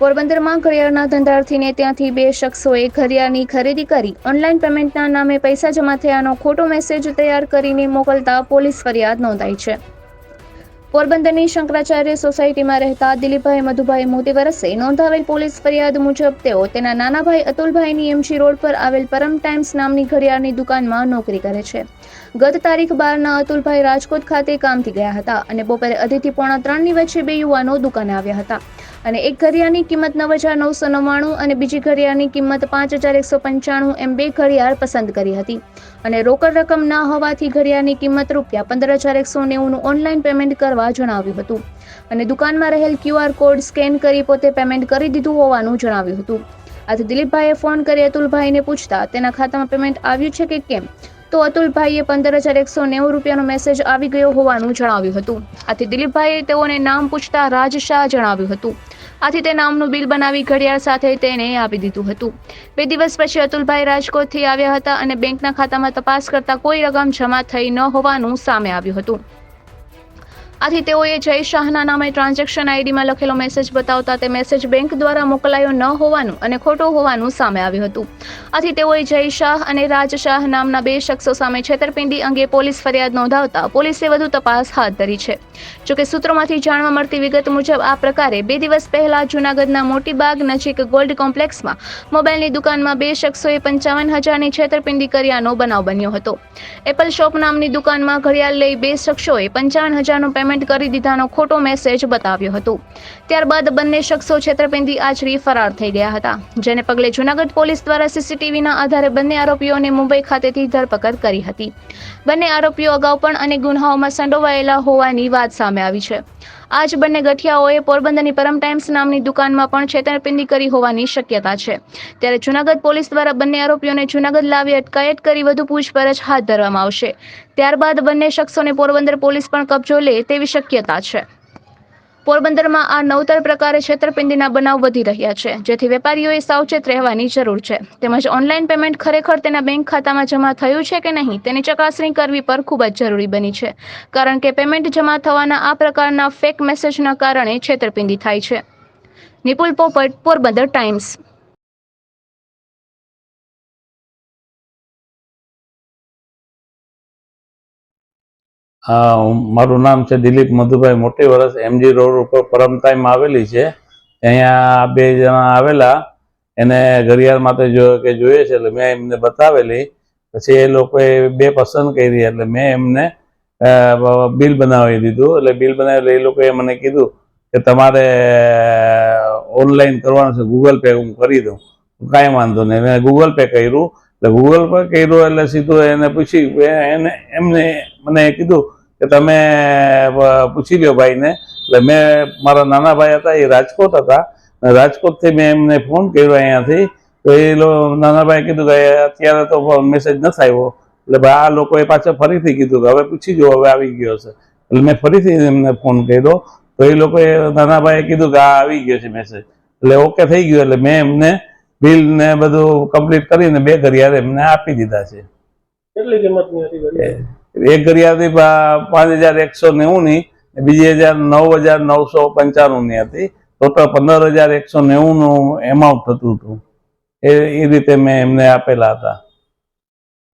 પોરબંદરમાં ઘડિયાળના ધંધાર્થીને ત્યાંથી બે શખ્સોએ ઘડિયાળની ખરીદી કરી ઓનલાઈન પેમેન્ટના નામે પૈસા જમા થયાનો ખોટો મેસેજ તૈયાર કરીને મોકલતા પોલીસ ફરિયાદ નોંધાઈ છે. પોરબંદરની શંકરાચાર્ય સોસાયટીમાં રહેતા દિલીપભાઈ મધુભાઈ મોતી વરસે નોંધાવેલ પોલીસ ફરિયાદ મુજબ તેઓ તેના નાના ભાઈ અતુલભાઈની એમજી રોડ પર આવેલ પરમ ટાઈમ્સ નામની ઘડિયાળની દુકાનમાં નોકરી કરે છે. ગત તારીખ બારના અતુલભાઈ રાજકોટ ખાતે કામથી ગયા હતા અને બપોરે અઢીથી પોણા ત્રણની વચ્ચે બે યુવાનો દુકાને આવ્યા હતા. અને એક ઘડિયાળની કિંમત નવ હજાર નવસો નવ્વાણું અને બીજી ઘડિયાળની કિંમત પાંચ હજાર એકસો પંચાણું એમ બે ઘડિયાળ પસંદ કરી હતી. અને રોકડ રકમ ના હોવાથી ઘડિયાળની કિંમત રૂપિયા પંદર હજાર એકસો નેવુંનું ઓનલાઈન પેમેન્ટ કરવા જણાવ્યું હતું. અને દુકાનમાં રહેલ ક્યુઆર કોડ સ્કેન કરી પોતે પેમેન્ટ કરી દીધું હોવાનું જણાવ્યું હતું. આથી દિલીપભાઈએ ફોન કરી અતુલભાઈને પૂછતા, તેના ખાતામાં પેમેન્ટ આવ્યું છે કે કેમ? તો અતુલભાઈએ પંદર હજાર એકસો નેવું રૂપિયાનો મેસેજ આવી ગયો હોવાનું જણાવ્યું હતું. આથી દિલીપભાઈએ તેઓને નામ પૂછતા રાજ શાહ જણાવ્યું હતું. આથી તે નામનું બિલ બનાવી ઘડિયાળ સાથે તેને આપી દીધું હતું. બે દિવસ પછી અતુલભાઈ રાજકોટથી આવ્યા હતા અને બેંકના ખાતામાં તપાસ કરતા કોઈ રકમ જમા થઈ ન હોવાનું સામે આવ્યું હતું. આથી તેઓએ જય શાહના નામે ટ્રાન્ઝેક્શન આઈડીમાં લખેલો મેસેજ બતાવતા તે મેસેજ બેંક દ્વારા મોકલાયો ન હોવાનું અને ખોટો હોવાનું સામે આવ્યું હતું. આથી તેઓએ જય શાહ અને રાજ શાહ નામના બે શખ્સો સામે છેતરપિંડી અંગે પોલીસ ફરિયાદ નોંધાવતા પોલીસે વધુ તપાસ હાથ ધરી છે. જોકે સૂત્રોમાંથી જાણવા મળતી વિગત મુજબ આ પ્રકારે બે દિવસ પહેલા જૂનાગઢના મોટીબાગ નજીક ગોલ્ડ કોમ્પ્લેક્સમાં મોબાઈલની દુકાનમાં બે શખ્સોએ પંચાવન હજારની છેતરપિંડી કર્યાનો બનાવ બન્યો હતો. એપલ શોપ નામની દુકાનમાં ઘડિયાળ લઈ બે શખ્સોએ પંચાવન હજારનું પેમેન્ટ કરી દીધાનો ખોટો મેસેજ બતાવ્યો હતો. ત્યારબાદ બંને શખ્સો છેતરપિંડી આચરી ફરાર થઈ ગયા હતા. જેને પગલે જૂનાગઢ પોલીસ દ્વારા સીસીટીવીના આધારે બંને આરોપીઓને મુંબઈ ખાતેથી ધરપકડ કરી હતી. બંને આરોપીઓ અગાઉ પણ અનેક ગુન્હાઓમાં સંડોવાયેલા હોવાની વાત સામે આવી છે. આ જ બંને ગઠિયાઓએ પોરબંદરની પરમ ટાઈમ્સ નામની દુકાનમાં પણ છેતરપિંડી કરી હોવાની શક્યતા છે. ત્યારે જૂનાગઢ પોલીસ દ્વારા બંને આરોપીઓને જૂનાગઢ લાવી અટકાયત કરી વધુ પૂછપરછ હાથ ધરવામાં આવશે. ત્યારબાદ બંને શખ્સોને પોરબંદર પોલીસ પણ કબજો લે તેવી શક્યતા છે. પોરબંદરમાં આ નવતર પ્રકારે છેતરપિંડીના બનાવ વધી રહ્યા છે. જેથી વેપારીઓએ સાવચેત રહેવાની જરૂર છે. તેમજ ઓનલાઈન પેમેન્ટ ખરેખર તેના બેંક ખાતામાં જમા થયું છે કે નહીં તેની ચકાસણી કરવી પર ખૂબ જ જરૂરી બની છે. કારણ કે પેમેન્ટ જમા થવાના આ પ્રકારના ફેક મેસેજના કારણે છેતરપિંડી થાય છે. નિપુલ પોપટ, પોરબંદર ટાઈમ્સ. મારું નામ છે દિલીપ મધુભાઈ મોટી વરસ એમજી રોડ ઉપર પરમ ટાઈમ આવેલી છે. અહીંયા બે જણા આવેલા. એને ઘડિયાળ માટે જો કે જોઈએ છે, એટલે મેં એમને બતાવેલી. પછી એ લોકોએ બે પસંદ કરી, એટલે મેં એમને બિલ બનાવી દીધું. એટલે બિલ બનાવી એટલે એ લોકોએ મને કીધું કે તમારે ઓનલાઈન કરવાનું છે ગૂગલ પે હું કરી દઉં. કાંઈ વાંધો નહીં. મેં ગૂગલ પે કર્યું. એટલે ગૂગલ પે કર્યું, એટલે સીધું એને પૂછી, એને એમને મને કીધું કે તમે પૂછી લ્યો ભાઈને. એટલે મેં, મારા નાના ભાઈ હતા, એ રાજકોટ હતા. રાજકોટથી મેં એમને ફોન કર્યો અહીંયાથી. તો એ નાના ભાઈ કીધું કે અત્યારે તો મેસેજ નથી આવ્યો. એટલે ભાઈ આ લોકોએ પાછા ફરીથી કીધું કે હવે પૂછી જો, હવે આવી ગયો છે. એટલે મેં ફરીથી એમને ફોન કર્યો. તો એ લોકોએ, નાના ભાઈએ કીધું કે આ આવી ગયો છે મેસેજ એટલે ઓકે થઈ ગયું. એટલે મેં એમને બિલ ને બધું કમ્પ્લીટ કરીને બે ઘડિયાળ એમને આપી દીધા છે. કેટલી કિંમતની હતી એક ઘડિયાળથી પા- પાંચ હજાર એકસો નેવું ની બીજી હજાર નવ હજાર નવસો પંચાણું ની હતી. ટોટલ પંદર હજાર એકસો નેવું નું એમાઉન્ટ થતું હતું. એ રીતે મેં એમને આપેલા હતા.